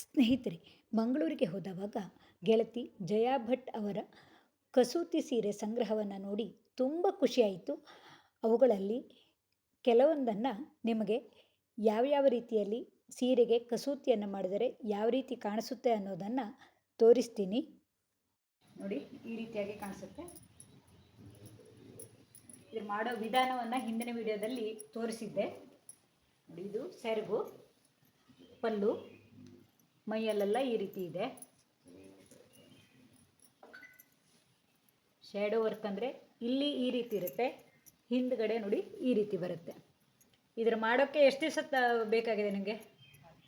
ಸ್ನೇಹಿತರೆ, ಮಂಗಳೂರಿಗೆ ಹೋದವಾಗ ಗೆಳತಿ ಜಯಾ ಭಟ್ ಅವರ ಕಸೂತಿ ಸೀರೆ ಸಂಗ್ರಹವನ್ನು ನೋಡಿ ತುಂಬ ಖುಷಿಯಾಯಿತು. ಅವುಗಳಲ್ಲಿ ಕೆಲವೊಂದನ್ನು ನಿಮಗೆ ಯಾವ್ಯಾವ ರೀತಿಯಲ್ಲಿ ಸೀರೆಗೆ ಕಸೂತಿಯನ್ನು ಮಾಡಿದರೆ ಯಾವ ರೀತಿ ಕಾಣಿಸುತ್ತೆ ಅನ್ನೋದನ್ನು ತೋರಿಸ್ತೀನಿ. ನೋಡಿ, ಈ ರೀತಿಯಾಗಿ ಕಾಣಿಸುತ್ತೆ. ಇದು ಮಾಡೋ ವಿಧಾನವನ್ನು ಹಿಂದಿನ ವಿಡಿಯೋದಲ್ಲಿ ತೋರಿಸಿದ್ದೆ. ನೋಡಿ, ಇದು ಸೆರಗು, ಪಲ್ಲು. ಮೈಯಲ್ಲೆಲ್ಲ ಈ ರೀತಿ ಇದೆ. ಶ್ಯಾಡೋ ವರ್ಕ್ ಅಂದರೆ ಇಲ್ಲಿ ಈ ರೀತಿ ಇರುತ್ತೆ ಹಿಂದ್ಗಡೆ ನೋಡಿ ಈ ರೀತಿ ಬರುತ್ತೆ. ಇದ್ರ ಮಾಡೋಕ್ಕೆ ಎಷ್ಟು ದಿವಸ ಬೇಕಾಗಿದೆ ನಿಮಗೆ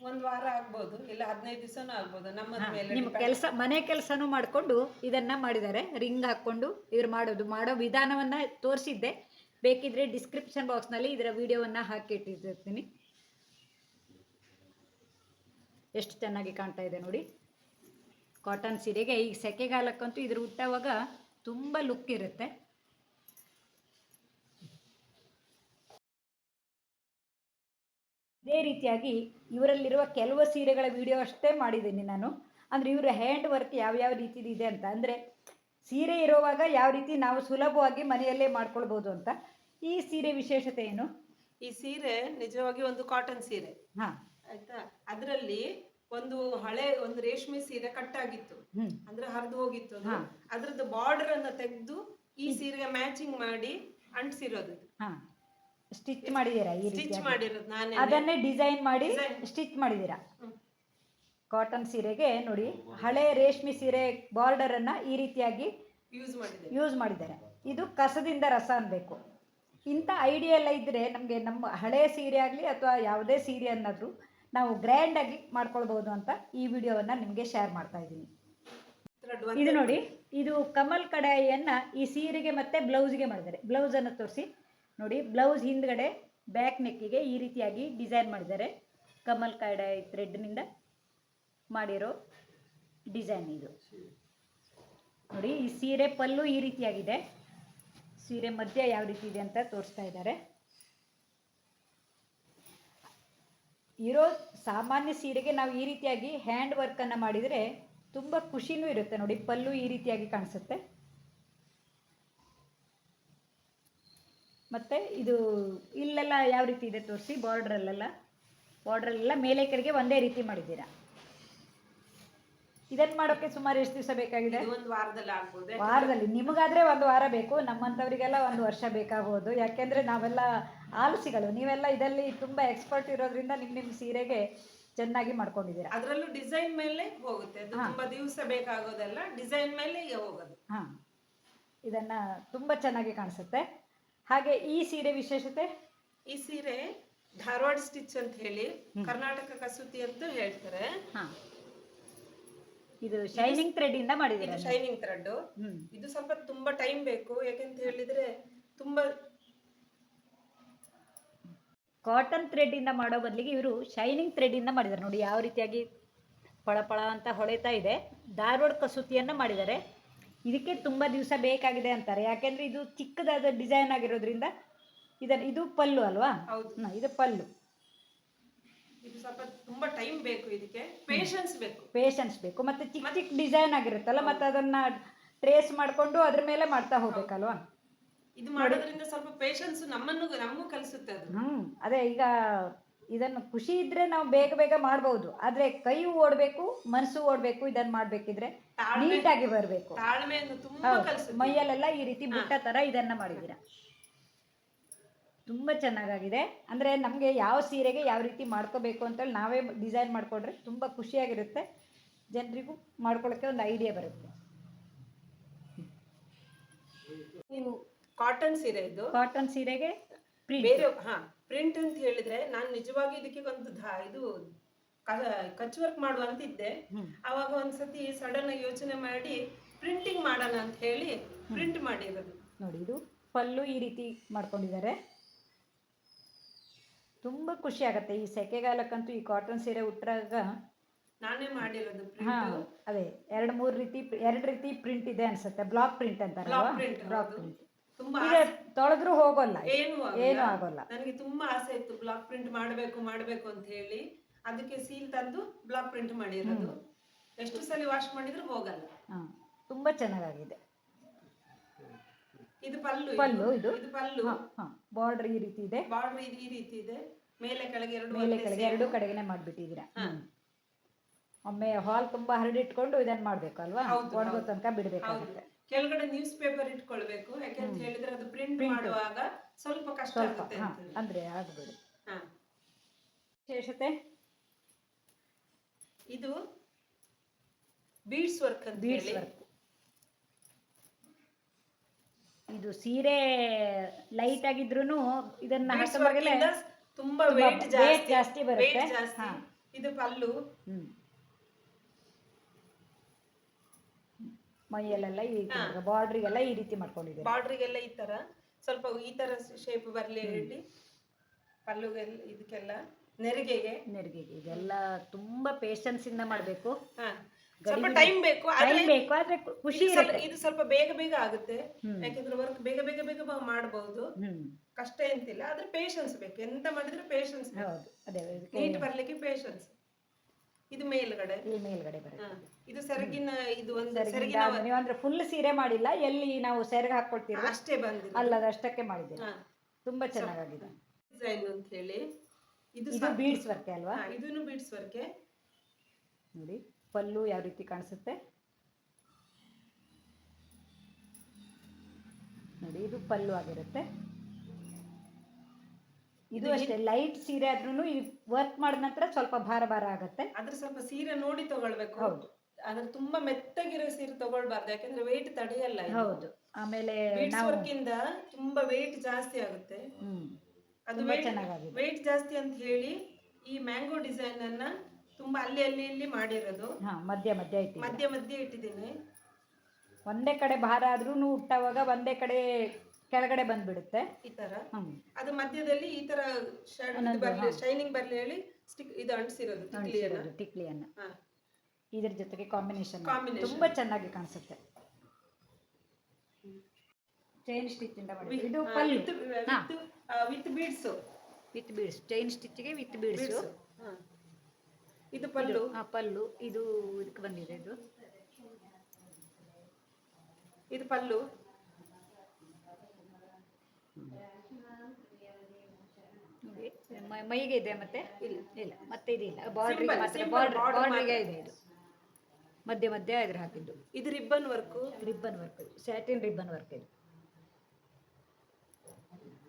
ಒಂದು ವಾರ ಆಗ್ಬೋದು ಇಲ್ಲ ಹದಿನೈದು ದಿವಸನೂ ಆಗ್ಬೋದು ನಮ್ಮ ಮೇಲೆ ನಿಮ್ಮ ಕೆಲಸ ಮನೆ ಕೆಲಸನೂ ಮಾಡಿಕೊಂಡು ಇದನ್ನು ಮಾಡಿದ್ದಾರೆ ರಿಂಗ್ ಹಾಕ್ಕೊಂಡು ಇದ್ರ ಮಾಡೋದು ಮಾಡೋ ವಿಧಾನವನ್ನು ತೋರಿಸಿದ್ದೆ. ಬೇಕಿದ್ರೆ ಡಿಸ್ಕ್ರಿಪ್ಷನ್ ಬಾಕ್ಸ್ನಲ್ಲಿ ಇದರ ವಿಡಿಯೋವನ್ನು ಹಾಕಿ ಇಟ್ಟಿರ್ತೀನಿ. ಎಷ್ಟು ಚೆನ್ನಾಗಿ ಕಾಣ್ತಾ ಇದೆ ನೋಡಿ. ಕಾಟನ್ ಸೀರೆಗೆ ಈಗ ಸೆಕೆಗಾಲಕ್ಕಂತೂ ಇದ್ರ ಉಟ್ಟವಾಗ ತುಂಬ ಲುಕ್ ಇರುತ್ತೆ. ಇದೇ ರೀತಿಯಾಗಿ ಇವರಲ್ಲಿರುವ ಕೆಲವು ಸೀರೆಗಳ ವಿಡಿಯೋ ಅಷ್ಟೇ ಮಾಡಿದ್ದೀನಿ ನಾನು. ಅಂದರೆ ಇವರ ಹ್ಯಾಂಡ್ ವರ್ಕ್ ಯಾವ್ಯಾವ ರೀತಿದು ಇದೆ ಅಂತ. ಅಂದರೆ ಸೀರೆ ಇರುವಾಗ ಯಾವ ರೀತಿ ನಾವು ಸುಲಭವಾಗಿ ಮನೆಯಲ್ಲೇ ಮಾಡ್ಕೊಳ್ಬೋದು ಅಂತ. ಈ ಸೀರೆ ವಿಶೇಷತೆ ಏನು? ಈ ಸೀರೆ ನಿಜವಾಗಿ ಒಂದು ಕಾಟನ್ ಸೀರೆ. ಹಾಂ. ಆಯ್ತಾ? ಅದರಲ್ಲಿ ಒಂದು ಹಳೆ ಒಂದು ರೇಷ್ಮೆ ಸೀರೆ ಕಟ್ಟಾಗಿತ್ತು. ಅಂದ್ರೆ ಹರಿದು ಹೋಗಿತ್ತು. ಅದ್ರದ್ದು ಬಾರ್ಡರ್ ಅನ್ನ ತೆಗೆದು ಈ ಸೀರೆಗೆ ಮ್ಯಾಚಿಂಗ್ ಮಾಡಿ ಅಂಟಿಸಿರೋದು ಸ್ಟಿಚ್ ಮಾಡಿದೀರಾ ಈ ಸ್ಟಿಚ್ ಮಾಡಿರೋದು ನಾನೇ. ಅದನ್ನೇ ಡಿಸೈನ್ ಮಾಡಿ ಸ್ಟಿಚ್ ಮಾಡಿದೀರಾ ಕಾಟನ್ ಸೀರೆಗೆ ನೋಡಿ ಹಳೆ ರೇಷ್ಮೆ ಸೀರೆ ಬಾರ್ಡರ್ ಅನ್ನ ಈ ರೀತಿಯಾಗಿ ಯೂಸ್ ಮಾಡಿದೆ. ಯೂಸ್ ಮಾಡಿದ್ದಾರೆ. ಇದು ಕಸದಿಂದ ರಸ ಅನ್ಬೇಕು. ಇಂಥ ಐಡಿಯಾ ಎಲ್ಲ ಇದ್ರೆ ನಮಗೆ ನಮ್ಮ ಹಳೆ ಸೀರೆ ಆಗಲಿ ಅಥವಾ ಯಾವುದೇ ಸೀರೆ ಅನ್ನೋದು ನಾವು ಗ್ರ್ಯಾಂಡಾಗಿ ಮಾಡ್ಕೊಳ್ಬೋದು ಅಂತ ಈ ವಿಡಿಯೋವನ್ನು ನಿಮಗೆ ಶೇರ್ ಮಾಡ್ತಾ ಇದ್ದೀನಿ. ಇದು ನೋಡಿ, ಇದು ಕಮಲ್ ಕಡಾಯಿಯನ್ನ ಈ ಸೀರೆಗೆ ಮತ್ತೆ ಬ್ಲೌಸ್ಗೆ ಮಾಡಿದ್ದಾರೆ. ಬ್ಲೌಸನ್ನು ತೋರಿಸಿ. ನೋಡಿ, ಬ್ಲೌಸ್ ಹಿಂದ್ಗಡೆ ಬ್ಯಾಕ್ ನೆಕ್ಕಿಗೆ ಈ ರೀತಿಯಾಗಿ ಡಿಸೈನ್ ಮಾಡಿದ್ದಾರೆ. ಕಮಲ್ ಕಡಾಯಿ ಥ್ರೆಡ್ನಿಂದ ಮಾಡಿರೋ ಡಿಸೈನ್ ಇದು. ನೋಡಿ, ಈ ಸೀರೆ ಪಲ್ಲು ಈ ರೀತಿಯಾಗಿದೆ. ಸೀರೆ ಮಧ್ಯ ಯಾವ ರೀತಿ ಇದೆ ಅಂತ ತೋರಿಸ್ತಾ ಇದ್ದಾರೆ. ಇರೋ ಸಾಮಾನ್ಯ ಸೀರೆಗೆ ನಾವು ಈ ರೀತಿಯಾಗಿ ಹ್ಯಾಂಡ್ ವರ್ಕನ್ನು ಮಾಡಿದರೆ ತುಂಬ ಖುಷಿನೂ ಇರುತ್ತೆ. ನೋಡಿ, ಪಲ್ಲು ಈ ರೀತಿಯಾಗಿ ಕಾಣಿಸುತ್ತೆ. ಮತ್ತು ಇದು ಇಲ್ಲೆಲ್ಲ ಯಾವ ರೀತಿ ಇದೆ ತೋರಿಸಿ? ಬಾರ್ಡ್ರಲ್ಲೆಲ್ಲ ಬಾರ್ಡ್ರಲ್ಲೆಲ್ಲ ಮೇಲೆ ಕಡೆಗೆ ಒಂದೇ ರೀತಿ ಮಾಡಿದ್ದೀರಾ? ಇದನ್ನು ಮಾಡೋಕೆ ಸುಮಾರು ಎಷ್ಟು ದಿವಸ ಬೇಕಾಗಿದೆ? ಒಂದು ವಾರದಲ್ಲಿ ಆಗ್ಬೋದು. ವಾರದಲ್ಲಿ. ನಿಮಗಾದ್ರೆ ಒಂದು ವಾರ ಬೇಕು. ನಮ್ಮಂತವರಿಗೆಲ್ಲ ಒಂದು ವರ್ಷ ಬೇಕಾಗಬಹುದು ಯಾಕೆಂದ್ರೆ ನಾವೆಲ್ಲ ಆಲಸಿಗಳು. ನೀವೆಲ್ಲ ಇದರಲ್ಲಿ ತುಂಬಾ ಎಕ್ಸ್ಪರ್ಟ್ ಇರೋದ್ರಿಂದ ನಿಮ್ ನಿಮ್ ಸೀರೆಗೆ ಚೆನ್ನಾಗಿ ಮಾಡ್ಕೊಂಡಿದ್ದೀರಾ. ಅದರಲ್ಲೂ ಡಿಸೈನ್ ಮೇಲೆ ಹೋಗುತ್ತೆ. ತುಂಬಾ ದಿವಸ ಬೇಕಾಗೋದಲ್ಲ. ಡಿಸೈನ್ ಮೇಲೆ ಹೋಗೋದು. ಹಾ. ಇದನ್ನ ತುಂಬಾ ಚೆನ್ನಾಗಿ ಕಾಣಿಸುತ್ತೆ. ಹಾಗೆ ಈ ಸೀರೆ ವಿಶೇಷತೆ? ಈ ಸೀರೆ ಧಾರವಾಡ ಸ್ಟಿಚ್ ಅಂತ ಹೇಳಿ ಕರ್ನಾಟಕ ಕಸೂತಿ ಅಂತ ಹೇಳ್ತಾರೆ. ಹಾಂ. ಇದು ಶೈನಿಂಗ್ ಥ್ರೆಡ್ ಇಂದ ಮಾಡಿದ್ದೀರಾ ಇದು ಶೈನಿಂಗ್ ಥ್ರೆಡ್ ಇದು ಸ್ವಲ್ಪ ತುಂಬಾ ಟೈಮ್ ಬೇಕು. ಯಾಕೆಂತ ಹೇಳಿದ್ರೆ ತುಂಬಾ ಕಾಟನ್ ಥ್ರೆಡ್ ಇಂದ ಮಾಡೋ ಬದಲಿಗೆ ಇವರು ಶೈನಿಂಗ್ ಥ್ರೆಡ್ ಥ್ರೆಡ್ಡಿಂದ ಮಾಡಿದ್ದಾರೆ ನೋಡಿ ಯಾವ ರೀತಿಯಾಗಿ ಪಳಪಳ ಅಂತ ಹೊಳೆತಾ ಇದೆ. ಧಾರವಾಡ ಕಸೂತಿಯನ್ನ ಮಾಡಿದ್ದಾರೆ ಇದಕ್ಕೆ ತುಂಬ ದಿವಸ ಬೇಕಾಗಿದೆ ಅಂತಾರೆ. ಯಾಕೆಂದ್ರೆ ಇದು ಚಿಕ್ಕದಾದ ಡಿಸೈನ್ ಆಗಿರೋದ್ರಿಂದ ಇದನ್ನು ಇದು ಪಲ್ಲು ಅಲ್ವಾ? ಹೌದು. ಹ್ಮ್, ಇದು ಪಲ್ಲು. ಇದು ಸ್ವಲ್ಪ ತುಂಬಾ ಟೈಮ್ ಬೇಕು ಇದಕ್ಕೆ. ಪೇಶನ್ಸ್ ಬೇಕು. ಪೇಷನ್ಸ್ ಬೇಕು. ಮತ್ತೆ ಚಿಕ್ಕ ಚಿಕ್ಕ ಡಿಸೈನ್ ಆಗಿರುತ್ತಲ್ಲ ಮತ್ತೆ ಅದನ್ನ ಟ್ರೇಸ್ ಮಾಡ್ಕೊಂಡು ಅದ್ರ ಮೇಲೆ ಮಾಡ್ತಾ ಹೋಗ್ಬೇಕಲ್ವಾ? ಇದು ಮಾಡೋದ್ರಿಂದ ಸ್ವಲ್ಪ ಪೇಶನ್ಸ್ ನಮ್ಮನ್ನು ನಮಗೂ ಕಲಿಸುತ್ತೆ ಅದು. ಹ್ಞೂ ಅದೇ ಈಗ ಇದನ್ನು ಖುಷಿ ಇದ್ರೆ ನಾವು ಬೇಗ ಬೇಗ ಮಾಡ್ಬೋದು. ಆದ್ರೆ ಕೈ ಓಡಬೇಕು ಮನಸ್ಸು ಓಡಬೇಕು ಇದನ್ನ ಮಾಡಬೇಕಿದ್ರೆ ನೀಟಾಗಿ ಬರಬೇಕು. ತಾಳ್ಮೆಯನ್ನು ತುಂಬಾ ಕಲಿಸುತ್ತೆ. ಮೈಯಲ್ಲೆಲ್ಲ ಈ ರೀತಿ ಬಿಟ್ಟ ತರ ಇದನ್ನ ಮಾಡಿದ್ದೀರಾ? ತುಂಬ ಚೆನ್ನಾಗಾಗಿದೆ. ಅಂದರೆ ನಮಗೆ ಯಾವ ಸೀರೆಗೆ ಯಾವ ರೀತಿ ಮಾಡ್ಕೋಬೇಕು ಅಂತೇಳಿ ನಾವೇ ಡಿಸೈನ್ ಮಾಡಿಕೊಂಡ್ರೆ ತುಂಬ ಖುಷಿಯಾಗಿರುತ್ತೆ. ಜನರಿಗೂ ಮಾಡ್ಕೊಳ್ಳೋಕ್ಕೆ ಒಂದು ಐಡಿಯಾ ಬರುತ್ತೆ. ನೀವು ಕಾಟನ್ ಸೀರೆ ಇದು. ಕಾಟನ್ ಸೀರೆಗೆ ಪ್ರಿಂಟ್ ಬೇರೆ ಹಾ ಪ್ರಿಂಟ್ ಅಂತ ಹೇಳಿದ್ರೆ ನಾನು ನಿಜವಾಗಿ ಇದಕ್ಕೆ ಒಂದು ಇದು ಕಚ್ ವರ್ಕ್ ಮಾಡುವ ಅಂತ ಇದ್ದೆ ಅವಾಗ ಒಂದ್ಸತಿ ಸಡನ್ ಆಗಿ ಯೋಚನೆ ಮಾಡಿ ಪ್ರಿಂಟಿಂಗ್ ಮಾಡೋಣ ಅಂತ ಹೇಳಿ ಪ್ರಿಂಟ್ ಮಾಡಿರೋದು. ನೋಡಿ ಇದು ಪಲ್ಲು ಈ ರೀತಿ ಮಾಡ್ಕೊಂಡಿದ್ದಾರೆ. ತುಂಬ ಖುಷಿ ಆಗುತ್ತೆ. ಈ ಸೆಕೆಗಾಲಕ್ಕಂತೂ ಈ ಕಾಟನ್ ಸೀರೆ ಉಟ್ಟಾಗ ನಾನೇ ಮಾಡಿರೋದು ಹಾಂ ಪ್ರಿಂಟ್ ಅದೇ ಎರಡು ಮೂರು ರೀತಿ ಎರಡು ರೀತಿ ಪ್ರಿಂಟ್ ಇದೆ ಅನ್ಸುತ್ತೆ. ಬ್ಲಾಕ್ ಪ್ರಿಂಟ್ ಅಂತಾರಲ್ವಾ? ಬ್ಲಾಕ್ ಪ್ರಿಂಟ್ ತುಂಬಾ ಈಗ ತೊಳೆದ್ರೂ ಹೋಗೋಲ್ಲ. ಏನು ಆಗೋಲ್ಲ. ನನಗೆ ತುಂಬಾ ಆಸೆ ಇತ್ತು ಬ್ಲಾಕ್ ಪ್ರಿಂಟ್ ಮಾಡಬೇಕು ಮಾಡಬೇಕು ಅಂತ ಹೇಳಿ. ಅದಕ್ಕೆ ಸೀಲ್ ತಂದು ಬ್ಲಾಕ್ ಪ್ರಿಂಟ್ ಮಾಡಿರೋದು. ಎಷ್ಟು ಸಲ ವಾಶ್ ಮಾಡಿದ್ರು ಹೋಗಲ್ಲ. ಹಾಂ ತುಂಬ ಚೆನ್ನಾಗಿದೆ ಇದು ಪಲ್ಲು ಪಲ್ಲು ಇದು? ಇದು ಪಲ್ಲು. ಬಾರ್ಡರ್ ಈ ರೀತಿ ಇದೆ. ಬಾರ್ಡರ್ ಈ ರೀತಿ ಇದೆ. ಮೇಲೆ ಕೆಳಗೆ ಎರಡು ಮೇಲೆ ಕೆಳಗೆ ಎರಡು ಕಡೆಗೆನೆ ಮಾಡಿಬಿಟ್ಟಿದ್ದೀರಾ. ಒಮ್ಮೆ ಹಾಲ್ ತುಂಬಾ ಹರಡಿಟ್ಕೊಂಡು ಇದನ್ನ ಮಾಡಬೇಕು ಅಲ್ವಾ? ಒಣಗೋ ತನಕ ಬಿಡಬೇಕಾಗುತ್ತೆ. ಕೆಳಗಡೆ ನ್ಯೂಸ್ ಪೇಪರ್ ಇಟ್ಕೊಳ್ಬೇಕು ಯಾಕೆಂತ ಹೇಳಿದ್ರೆ ಅದು ಪ್ರಿಂಟ್. ಮಾಡುವಾಗ ಸ್ವಲ್ಪ ಕಷ್ಟ ಆಗುತ್ತೆ ಅಂದ್ರೆ. ಆಗಬೇಡಿ. ವಿಶೇಷತೆ? ಇದು ಬೀಡ್ಸ್ ವರ್ಕ್ ಅಂತ ಬೀಡ್ಸ್ ವರ್ಕ್ ಇದು ಸೀರೆ ಲೈಟ್ ಆಗಿದ್ರು ಇದನ್ನ ತುಂಬಾ ವೇಟ್ ಜಾಸ್ತಿ. ಬರುತ್ತೆ. ಇದು ಪಲ್ಲು. ಮೈಯಲ್ಲೆಲ್ಲ ಈ ರೀತಿ ಬಾರ್ಡ್ರಿಗೆಲ್ಲ ಈ ರೀತಿ ಮಾಡ್ಕೊಂಡಿದ್ದೆ ಬಾರ್ಡ್ರಿಗೆಲ್ಲ ಈ ತರ. ಸ್ವಲ್ಪ ಈ ತರ ಶೇಪ್ ಬರ್ಲಿ ಹೇಳಿ. ಪಲ್ಲುಗೆಲ್ಲ ಇದಕ್ಕೆಲ್ಲ ನೆರಿಗೆಗೆ. ನೆರಿಗೆಗೆ ಇದೆಲ್ಲ ತುಂಬಾ ಪೇಷನ್ಸ್ ಇಂದ ಮಾಡಬೇಕು. ಹಾ. ಸ್ವಲ್ಪ. ಟೈಮ್ ಬೇಕು ಟೈಮ್ ಬೇಕು ಆದ್ರೆ ಖುಷಿ ಇದು ಸ್ವಲ್ಪ- ಇರುತ್ತೆ. ಇದು ಸ್ವಲ್ಪ ಬೇಗ ಬೇಗ ಆಗುತ್ತೆ. ಯಾಕಂದ್ರೆ ವರ್ಕ್ ಬೇಗ ಬೇಗ ಬೇಗ ಮಾಡಬಹುದು ಕಷ್ಟ ಎಂತಿಲ್ಲ ಆದ್ರೆ ಪೇಷನ್ಸ್ ಬೇಕು. ಎಂತ ಮಾಡಿದ್ರು ಪೇಷನ್ಸ್ ಹೌದು ಅದೇ ನೀಟ್ ಬರ್ಲಿಕ್ಕೆ ಪೇಷನ್ಸ್ ಇದು ಮೇಲ್ಗಡೆ. ಮೇಲ್ಗಡೆ ಬರುತ್ತೆ. ಇದು ಸೆರಗಿನ ಇದು ಒಂದು ಸೆರಗಿನ ನೀವು ಅಂದ್ರೆ ಫುಲ್ ಸೀರೆ ಮಾಡಿಲ್ಲ ಎಲ್ಲಿ ನಾವು ಸೆರಗ್ ಹಾಕೊಳ್ತೀವಿ ಅಷ್ಟೇ ಬಂದಿದೆ ಅಲ್ಲ ಅಷ್ಟಕ್ಕೆ ಹಾ. ತುಂಬಾ ಚೆನ್ನಾಗಿದೆ ಡಿಸೈನ್ ಅಂತ ಹೇಳಿ. ಇದು ಬೀಡ್ಸ್ ವರ್ಕೆ ಅಲ್ವಾ? ಇದನ್ನು ಇದೂನು ಬೀಡ್ಸ್ ವರ್ಕೆ ನೋಡಿ. ಪಲ್ಲು ಯಾವ ರೀತಿ ಕಾಣಿಸುತ್ತೆ? ನೋಡಿ ಇದು ಪಲ್ಲು ಆಗಿರುತ್ತೆ. ಇದು ಅಷ್ಟೇ ಲೈಟ್ ಸೀರೆ ಆದ್ರೂ ವರ್ಕ್ ಮಾಡಿದ ನಂತರ ಸ್ವಲ್ಪ ಭಾರ ಭಾರ ಆಗುತ್ತೆ. ಆದ್ರೆ ಸ್ವಲ್ಪ ಸೀರೆ ನೋಡಿ ತಗೊಳ್ಬೇಕು. ಹೌದು. ಆದ್ರೆ ತುಂಬಾ ಮೆತ್ತಗಿರೋ ಸೀರೆ ತಗೊಳ್ಬಾರ್ದು ಯಾಕಂದ್ರೆ ವೆಯ್ಟ್ ತಡೆಯಲ್ಲ ಹೌದು. ಆಮೇಲೆ ವರ್ಕಿಂದ ತುಂಬಾ ವೆಯ್ಟ್ ಜಾಸ್ತಿ ಆಗುತ್ತೆ. ಹ್ಮ್. ಅದು ವೇಟ್ ವೆಯ್ಟ್ ಜಾಸ್ತಿ ಅಂತ ಹೇಳಿ ಈ ಮ್ಯಾಂಗೋ ಡಿಸೈನ್ ಅನ್ನ ತುಂಬಾ ಅಲ್ಲಿ ಅಲ್ಲಿ ಇಲ್ಲಿ ಮಾಡಿರೋದು. ಹಾ ಮಧ್ಯ ಮಧ್ಯ ಇಟ್ಟು ಮಧ್ಯ ಮಧ್ಯ ಇಟ್ಟಿದ್ದೀನಿ. ಒಂದೇ ಕಡೆ ಭಾರ ಆದ್ರೂ ಹುಟ್ಟವಾಗ ಒಂದೇ ಕಡೆ ಕೆಳಗಡೆ ಬಂದ್ಬಿಡುತ್ತೆ. ಈ ತರ. ಹ್ಮ್. ಅದು ಮಧ್ಯದಲ್ಲಿ ಈ ತರ ಒಂದೊಂದು, ಬರ್ಲಿ ಹಾ. ಶೈನಿಂಗ್ ಬರ್ಲಿ ಹೇಳಿ ಸ್ಟಿಕ್ ಇದು ಅಂಟಿಸಿರೋದು ತಿಕ್ಲಿಯನ್ನ. ಟಿಕ್ಲಿಯನ್ನ ಹಾ. ಇದ್ರ ಜೊತೆಗೆ ಕಾಂಬಿನೇಷನ್ Combination. ತುಂಬಾ ಚೆನ್ನಾಗಿ ಕಾಣಿಸುತ್ತೆ. ಚೈನ್ ಸ್ಟಿಚ್ ಇಂದ ಮಾಡಿ ಇದು pallu. With beads. With beads chain ಸ್ಟಿಚ್ಗೆ with beads ಹಾ. ಇದು ಪಲ್ಲು? ಆ ಪಲ್ಲು ಇದು ಇದಕ್ಕೆ ಬಂದಿದೆ ಇದು. ಇದು ಪಲ್ಲು? ಮೈಗೆ ಇದೆ ಮತ್ತೆ? ಇಲ್ಲ. ಇಲ್ಲ. ಮತ್ತೆ ಇದಿಲ್ಲ. ಮಾತ್ರ ಬಾರ್ಡ್ರ್ ಬಾರ್ಡ್ರಿಗೆ ಇದೆ ಇದು. ಮಧ್ಯ ಮಧ್ಯ ಇದ್ರ ಹಾಕಿದ್ದು. ಇದು ribbon work ribbon work satin ribbon work ಇದು.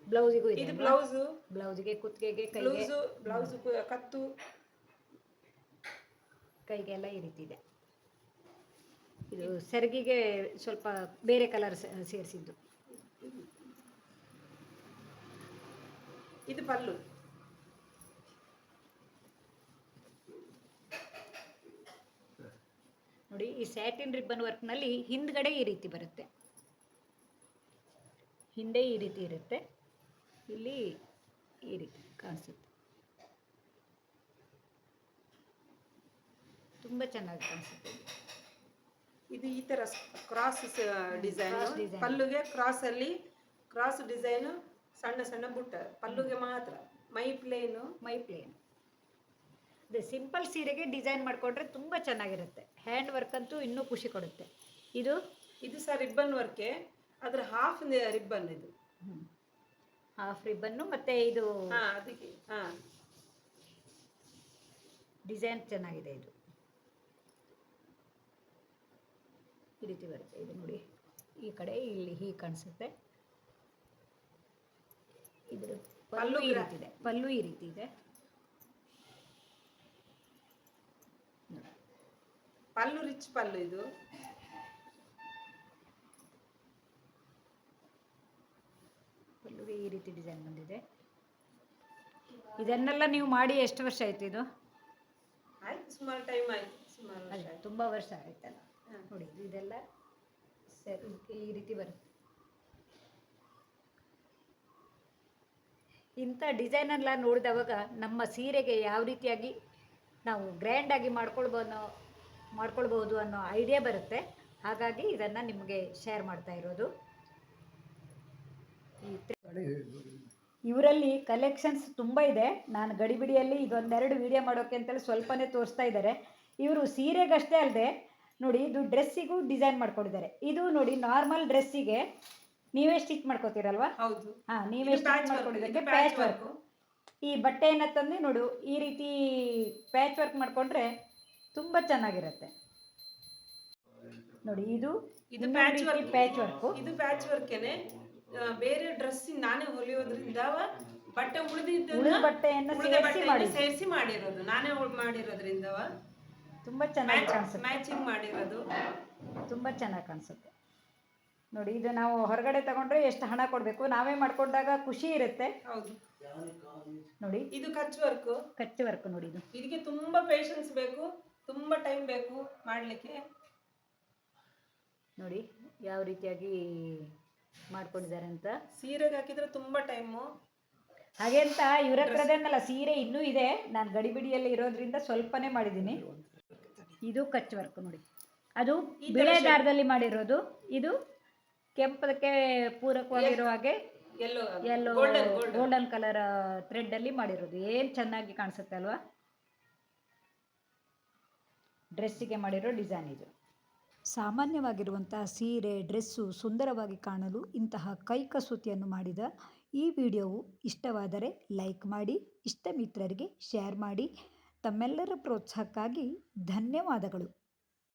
ಬ್ಲೌಸಿಗೂ ಇದೆ ಬ್ಲೌಸ್ ಬ್ಲೌಸ್ಗೆ ಕುತ್ತಿಗೆಗೆ ಕೈಗೆ. ಬ್ಲೌಸ್ ಬ್ಲೌಸ್ ಕತ್ತು. ಕೈಗೆಲ್ಲ ಈ ರೀತಿ ಇದೆ ಇದು ಸೆರಗಿಗೆ ಸ್ವಲ್ಪ ಬೇರೆ ಕಲರ್ ಸೇರಿಸಿದ್ದು. ಇದು ಪಲ್ಲು. ನೋಡಿ ಈ ಸ್ಯಾಟಿನ್ ರಿಬ್ಬನ್ ವರ್ಕ್ನಲ್ಲಿ ಹಿಂದ್ಗಡೆ ಈ ರೀತಿ ಬರುತ್ತೆ. ಹಿಂದೆ ಈ ರೀತಿ ಇರುತ್ತೆ. ಇಲ್ಲಿ ಈ ರೀತಿ ಕಾಣಿಸುತ್ತೆ. ತುಂಬ ಚೆನ್ನಾಗಿ ಕಾಣಿಸುತ್ತೆ. ಇದು. ಈ ತರ ಕ್ರಾಸ್ ಡಿಸೈನ್ ಪಲ್ಲುಗೆ ಕ್ರಾಸ್ ಅಲ್ಲಿ ಕ್ರಾಸ್ ಡಿಸೈನ್ ಸಣ್ಣ ಸಣ್ಣ ಬುಟ್ಟ. ಪಲ್ಲುಗೆ ಮಾತ್ರ. ಮೈ ಪ್ಲೇನು ಮೈ ಪ್ಲೇನ್ ಇದು ಸಿಂಪಲ್ ಸೀರೆಗೆ ಡಿಸೈನ್ ಮಾಡಿಕೊಂಡ್ರೆ ತುಂಬ ಚೆನ್ನಾಗಿರುತ್ತೆ. ಹ್ಯಾಂಡ್ ವರ್ಕ್ ಅಂತೂ ಇನ್ನೂ ಖುಷಿ ಕೊಡುತ್ತೆ. ಇದು? ಇದು ಸಹ ರಿಬ್ಬನ್ ವರ್ಕೆ ಅದ್ರ ಹಾಫ್ ರಿಬ್ಬನ್ ಇದು. ಹಾಫ್ ರಿಬ್ಬನ್ನು ಮತ್ತೆ ಇದು ಹಾ ಅದಕ್ಕೆ ಹಾ. ಡಿಸೈನ್ ಚೆನ್ನಾಗಿದೆ ಇದು. ಈ ರೀತಿ ಬರುತ್ತೆ. ಇದು ನೋಡಿ ಈ ಕಡೆ ಇಲ್ಲಿ ಹೀಗೆ ಕಾಣಿಸುತ್ತೆ. ಇದ್ರ ಪಲ್ಲು ಈ ರೀತಿ ಇದೆ. ಪಲ್ಲು ಈ ರೀತಿ ಇದೆ. ಪಲ್ಲು ರಿಚ್ ಪಲ್ಲು ಇದು. ಪಲ್ಲುಗೆ ಈ ರೀತಿ ಡಿಸೈನ್ ಬಂದಿದೆ. ಇದನ್ನೆಲ್ಲ ನೀವು ಮಾಡಿ ಎಷ್ಟು ವರ್ಷ ಆಯ್ತು ಇದು? ಆಯ್ತು ಸುಮಾರು ಟೈಮ್ ಆಯ್ತು ಸುಮಾರು ತುಂಬಾ ವರ್ಷ ಆಯ್ತಲ್ಲ. ನೋಡಿ, ಇದೆಲ್ಲ ಸರಿ, ಈ ರೀತಿ ಬರುತ್ತೆ. ಇಂಥ ಡಿಸೈನ್ ಎಲ್ಲ ನೋಡಿದವಾಗ ನಮ್ಮ ಸೀರೆಗೆ ಯಾವ ರೀತಿಯಾಗಿ ನಾವು ಗ್ರ್ಯಾಂಡಾಗಿ ಮಾಡ್ಕೊಳ್ಬೋದು ಮಾಡ್ಕೊಳ್ಬೋದು ಅನ್ನೋ ಐಡಿಯಾ ಬರುತ್ತೆ. ಹಾಗಾಗಿ ಇದನ್ನು ನಿಮಗೆ ಶೇರ್ ಮಾಡ್ತಾ ಇರೋದು. ಇವರಲ್ಲಿ ಕಲೆಕ್ಷನ್ಸ್ ತುಂಬ ಇದೆ. ನಾನು ಗಡಿಬಿಡಿಯಲ್ಲಿ ಇದೊಂದೆರಡು ವಿಡಿಯೋ ಮಾಡೋಕೆ ಅಂತೇಳಿ ಸ್ವಲ್ಪನೇ ತೋರಿಸ್ತಾ ಇದ್ದಾರೆ. ಇವರು ಸೀರೆಗಷ್ಟೇ ಅಲ್ಲದೆ ನೋಡಿ ಇದು ಡ್ರೆಸ್ಸಿಗೂ ಡಿಸೈನ್ ಮಾಡ್ಕೊಂಡಿದ್ದಾರೆ. ಇದು ನೋಡಿ ನಾರ್ಮಲ್ ಡ್ರೆಸ್ಸಿಗೆ ನೀವೇ ಸ್ಟಿಚ್ ಮಾಡ್ಕೋತೀರಲ್ವಾ? ಹೌದು. ಹಾ ನೀವೇ ಸ್ಟಿಚ್ ಮಾಡ್ಕೊಂಡಿದ್ದಕ್ಕೆ ಪ್ಯಾಚ್ ವರ್ಕ್ ಈ ಬಟ್ಟೆಯನ್ನು ತಂದು ನೋಡು ಈ ರೀತಿ ಪ್ಯಾಚ್ ವರ್ಕ್ ಮಾಡ್ಕೊಂಡ್ರೆ ತುಂಬಾ ಚೆನ್ನಾಗಿರುತ್ತೆ. ನೋಡಿ ಇದು ಇದು ಪ್ಯಾಚ್ ವರ್ಕ್ ಪ್ಯಾಚ್ ವರ್ಕ್ ಇದು ಪ್ಯಾಚ್ ವರ್ಕ್ ಬೇರೆ ಡ್ರೆಸ್ ನಾನೇ ಹೊಲಿಯೋದ್ರಿಂದ ಬಟ್ಟೆ ಉಳಿದಿದ್ದನ್ನ ಉಳಿದ ಬಟ್ಟೆಯನ್ನು ಸೇರಿಸಿ ಮಾಡಿರೋದು. ನಾನೇ ಮಾಡಿರೋದ್ರಿಂದ ತುಂಬ ಚೆನ್ನಾಗಿ ಕಾಣಿಸುತ್ತೆ. ಮ್ಯಾಚಿಂಗ್ ಮಾಡಿರೋದು. ತುಂಬ ಚೆನ್ನಾಗಿ ಕಾಣಿಸುತ್ತೆ. ನೋಡಿ ಇದು ನಾವು ಹೊರಗಡೆ ತಗೊಂಡ್ರೆ ಎಷ್ಟು ಹಣ ಕೊಡಬೇಕು? ನಾವೇ ಮಾಡ್ಕೊಂಡಾಗ ಖುಷಿ ಇರುತ್ತೆ. ಹೌದು. ನೋಡಿ. ಇದು ಕಚ್ ವರ್ಕ್. ಕಚ್ಚ ವರ್ಕ್ ನೋಡಿ ಇದು. ಇದಕ್ಕೆ ತುಂಬಾ ಪೇಷನ್ಸ್ ಬೇಕು ತುಂಬಾ ಟೈಮ್ ಬೇಕು ಮಾಡ್ಲಿಕ್ಕೆ. ನೋಡಿ ಯಾವ ರೀತಿಯಾಗಿ ಮಾಡ್ಕೊಂಡಿದ್ದಾರೆ ಅಂತ. ಸೀರೆಗೆ ಹಾಕಿದ್ರೆ ತುಂಬಾ ಟೈಮು ಹಾಗೆ ಅಂತ ಇವ್ರ ಹತ್ರದೇನಲ್ಲ ಸೀರೆ ಇನ್ನೂ ಇದೆ. ನಾನು ಗಡಿಬಿಡಿಯಲ್ಲಿ ಇರೋದ್ರಿಂದ ಸ್ವಲ್ಪನೇ ಮಾಡಿದ್ದೀನಿ. ಇದು ಕಚ್ ವರ್ಕ್ ನೋಡಿ. ಅದು ಬಿಳೆ ದಾರದಲ್ಲಿ ಮಾಡಿರೋದು. ಇದು ಕೆಂಪದಕ್ಕೆ ಪೂರಕವಾಗಿರೋ ಹಾಗೆ ಎಲ್ಲೋ ಗೋಲ್ಡನ್ ಕಲರ್ ಥ್ರೆಡ್ ಅಲ್ಲಿ ಮಾಡಿರೋದು. ಏನ್ ಚೆನ್ನಾಗಿ ಕಾಣಿಸುತ್ತೆ ಅಲ್ವಾ? ಡ್ರೆಸ್ಸಿಗೆ ಮಾಡಿರೋ ಡಿಸೈನ್ ಇದು. ಸಾಮಾನ್ಯವಾಗಿರುವಂತಹ ಸೀರೆ ಡ್ರೆಸ್ಸು ಸುಂದರವಾಗಿ ಕಾಣಲು ಇಂತಹ ಕೈ ಕಸೂತಿಯನ್ನು ಮಾಡಿದ ಈ ವಿಡಿಯೋವು ಇಷ್ಟವಾದರೆ ಲೈಕ್ ಮಾಡಿ ಇಷ್ಟ ಮಿತ್ರರಿಗೆ ಶೇರ್ ಮಾಡಿ ತಮ್ಮೆಲ್ಲರ ಪ್ರೋತ್ಸಾಹಕ್ಕಾಗಿ ಧನ್ಯವಾದಗಳು.